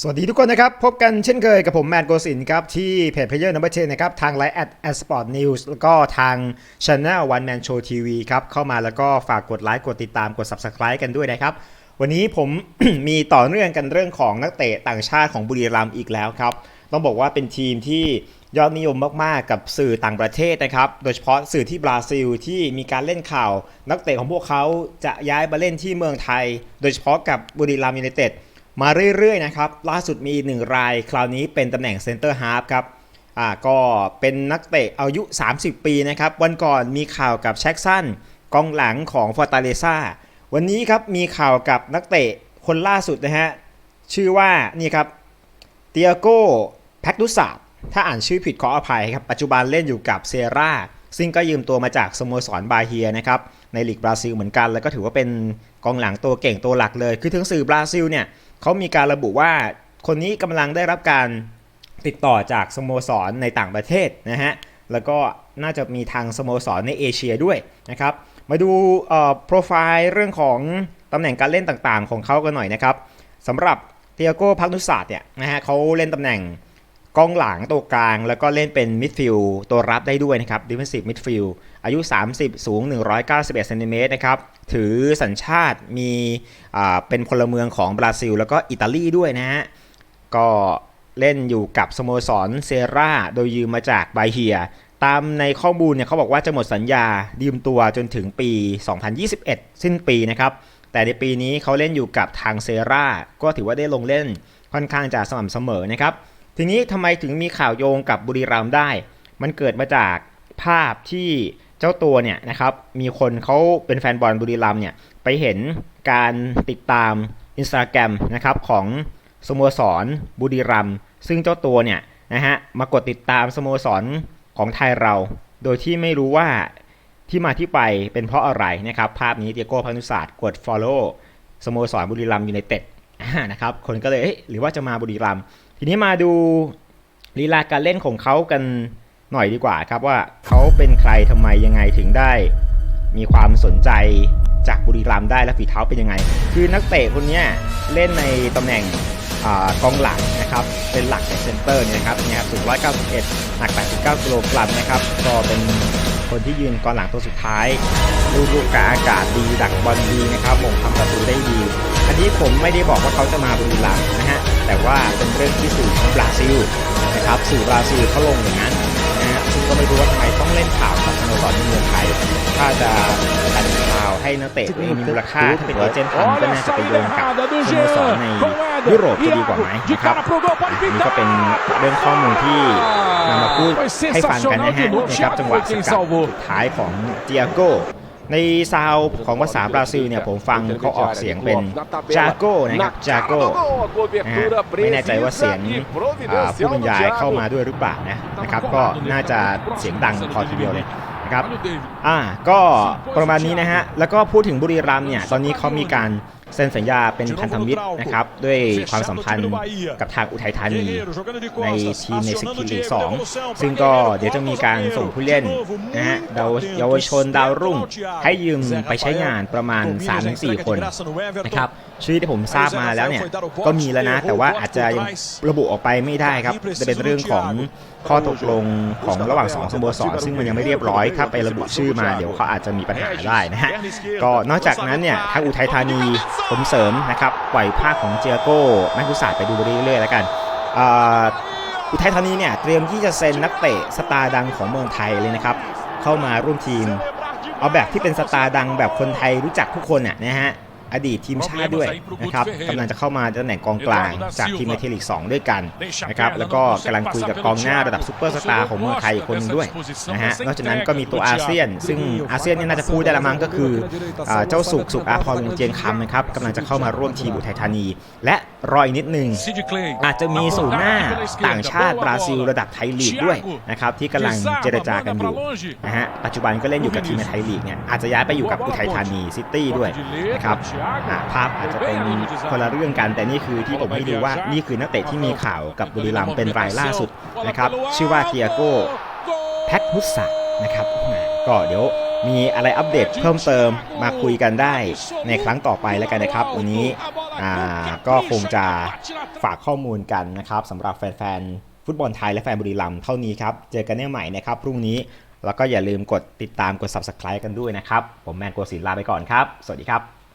สวัสดีทุกคนนะครับ พบกันเช่นเคยกับผมแมนโกสินครับ ที่เพจเพลเยอร์นัมเบอร์เนะครับ ทางไลน์แอดแอสปอร์ตนิวส์แล้วก็ทางช anel One Man Show TV ครับ เข้ามาแล้วก็ฝากกดไลค์กดติดตามกด Subscribe กันด้วยนะครับ วันนี้ผม มีต่อเนื่องกันเรื่องของนักเตะต่างชาติของบุรีรัมย์อีกแล้วครับ ต้องบอกว่าเป็นทีมที่ยอดนิยมมาก ๆ กับสื่อต่างประเทศนะครับ โดยเฉพาะสื่อที่บราซิลที่มีการเล่นข่าว นักเตะของพวกเขาจะย้ายมาเล่นที่เมืองไทย โดยเฉพาะกับบุรีรัมย์ยูไนเต็ด มาเรื่อยๆนะครับ ล่าสุดมีหนึ่งราย คราวนี้เป็นตำแหน่งเซนเตอร์ฮาร์ฟครับอ่าก็เป็นนักเตะอายุ 30 ปีนะครับ วันก่อนมีข่าวกับแช็กสันกองหลังของฟอร์ตาเลซ่าวันนี้ครับมีข่าวกับนักเตะคนล่าสุดนะฮะ ชื่อว่านี่ครับเตียโก้แพ็กดุสาถ้าอ่านชื่อผิดขออภัยครับ ปัจจุบันเล่นอยู่กับเซราซึ่งก็ยืมตัวมาจากสโมสรบาเฮียนะครับ ในลีกบราซิลเหมือนกัน แล้วก็ถือว่าเป็นกองหลังตัวเก่งตัวหลักเลย คือถึงสื่อบราซิลเนี่ยเขามีการระบุว่าคนนี้กำลังได้รับการติดต่อจากสโมสรในต่างประเทศนะฮะแล้วก็น่าจะมีทางสโมสรในเอเชียด้วยนะครับมาดูโปรไฟล์เรื่องของตำแหน่งการเล่นต่างๆ ของเขากันหน่อยนะครับสำหรับเตียโก้พักนุศาสตร์เนี่ยนะฮะเขาเล่นตำแหน่ง กองหลังตัวกลางแล้วก็เล่นเป็นมิดฟิลด์ตัวรับได้ด้วยนะครับดิฟเฟนซีฟมิดฟิลด์อายุ 30 สูง 191เซนติเมตรนะครับถือสัญชาติมีเป็นพลเมืองของบราซิล แล้วก็อิตาลีด้วยนะฮะก็เล่นอยู่กับสโมสรเซราโดยยืมมาจากไบเฮีย ตามในข้อมูลเนี่ยเขาบอกว่าจะหมดสัญญายืมตัวจนถึงปี 2021 สิ้นปีนะครับ แต่ในปีนี้เขาเล่นอยู่กับทางเซราก็ถือว่าได้ลงเล่นค่อนข้างจะสม่ำเสมอนะครับ ทีนี้ทำไมถึงมีข่าวโยงกับบุรีรัมย์ได้ มันเกิดมาจากภาพที่เจ้าตัวเนี่ยนะครับ มีคนเขาเป็นแฟนบอลบุรีรัมย์เนี่ยไปเห็นการติดตาม Instagram นะครับของสโมสรบุรีรัมย์ซึ่งเจ้าตัวเนี่ยนะฮะมากดติดตามสโมสรของไทยเรา โดยที่ไม่รู้ว่าที่มาที่ไปเป็นเพราะอะไรนะครับ ภาพนี้เตียโก้พานุศาสตร์กด follow สโมสรบุรีรัมย์ยูไนเต็ดนะครับคนก็เลยเหรือว่าจะมาบุรีรัมย์ ทีนี้มาดูลีลาการเล่นของเขากันหน่อยดีกว่าครับว่าเขาเป็นใครทำไมยังไงถึงได้ มีความสนใจจากบุรีรัมย์ได้และฝีเท้าเป็นยังไง คือนักเตะคนนี้เล่นในตำแหน่งอกองหลังนะครับ เป็นหลักในเซนเตอร์เนี่ยนะครับเนี่ยสูง191 หนัก 89กิโลกรัมนะครับ ก็เป็น คนที่ยืนกองหลังตัวสุดท้ายดูลูกกาอากาศดีดักบอลดีนะครับมงทำประตูได้ดี อันนี้ผมไม่ได้บอกว่าเขาจะมาบุรีรัมย์นะฮะแต่ว่าเป็นเรื่องที่สื่อบราซิลนะครับสื่อบราซิลเขาลงอย่างนั้น นะฮะซึ่งก็ไม่รู้ว่าทำไมต้องเล่นข่าวกับสโมสรในเมืองไทย ถ้าจะกันข่าวให้นักเตะมีมูลค่าถ้าเป็นเอเจนต์ทำก็น่าจะไปโยงกับสโมสรในยุโรปจะดีกว่าไหมนะครับอันนี้ก็เป็นเรื่องข้อมูลที่นำมาพูดให้ฟังกันนะฮะนะครับจังหวะสกัดสุดท้ายของเตียโก ในซาวของภาษาบราซิลเนี่ยผมฟังเขาออกเสียงเป็นจาโก้นะครับจาโก้นะฮะไม่แน่ใจว่าเสียงผู้บรรยายเข้ามาด้วยหรือเปล่านะนะครับ ก็น่าจะเสียงดังพอทีเดียวเลยนะครับอ่าก็ประมาณนี้นะฮะแล้วก็พูดถึงบุรีรัมย์เนี่ยตอนนี้เขามีการ เซ็นสัญญาเป็นพันธมิตรนะครับ ด้วยความสัมพันธ์กับทางอุทัยธานีในทีมในสกิลลีก2ซึ่งก็เดี๋ยวจะมีการส่งผู้เล่นนะฮะดาวเยาวชนดาวรุ่ง ให้ยืมไปใช้งานประมาณ 3-4 คนนะครับชื่อที่ผมทราบมาแล้วเนี่ย ก็มีแล้วนะ แต่ว่าอาจจะยังระบุออกไปไม่ได้ครับ จะเป็นเรื่องของข้อตกลงของระหว่างสองสโมสรซึ่งมันยังไม่เรียบร้อย ถ้าไประบุชื่อมาเดี๋ยวเขาอาจจะมีปัญหาได้นะฮะก็นอกจากนั้นเนี่ยทางอุทัยธานีผมเสริมนะครับปล่อยภาคของเจียโก้แมคคุสาสตร์ไปดูไปเรื่อยๆแล้วกันอุทัยธานีเนี่ยเตรียมที่จะเซ็นนักเตะสตาร์ดังของเมืองไทยเลยนะครับ เข้ามาร่วมทีม เอาแบบที่เป็นสตาร์ดังแบบคนไทยรู้จักทุกคนน่ะนะฮะ อดีตทีมชาติด้วยนะครับกำลังจะเข้ามาตำแหน่งกองกลางจากทีมในเทลีก2ด้วยกันนะครับแล้วก็กำลังคุยกับกองหน้าระดับซูเปอร์สตาร์ของเมืองไทยอีกคนหนึงด้วยนะฮะนอกจากนั้นก็มีตัวอาเซียน ซึ่งอาเซียนเนี่ยน่าจะพูดได้ละมั้งก็คืออ่าเจ้าสุกสุกอาพรวงเจียงคำนะครับกำลังจะเข้ามาร่วมทีมอุทัยธานี และรออีกนิดนึงอาจจะมีศูนย์หน้าต่างชาติบราซิลระดับไทยลีกด้วยนะครับที่กำลังเจรจากันอยู่นะฮะปัจจุบันก็เล่นอยู่กับทีมในไทยลีกเนี่ยอาจจะย้ายไปอยู่กับอุทัยธานีซิตี้ด้วยนะครับอะภาพอาจจะเป็นคนละเรื่องกันแต่นี่คือที่ผมให้ดูว่านี่คือนักเตะที่มีข่าวกับบุรีรัมย์เป็นรายล่าสุดนะครับ ชื่อว่าเทียโก้แพ็กฮุสซะนะครับอะก็เดี๋ยวมีอะไรอัปเดตเพิ่มเติมมาคุยกันได้ในครั้งต่อไปแล้วกันนะครับ วันนี้อ่าก็คงจะฝากข้อมูลกันนะครับสำหรับแฟนๆฟุตบอลไทยและแฟนบุรีรัมย์เท่านี้ครับ เจอกันได้ใหม่นะครับพรุ่งนี้แล้วก็อย่าลืมกดติดตามกด subscribe กันด้วยนะครับ ผมแมนโกศิลป์ลาไปก่อนครับ สวัสดีครับ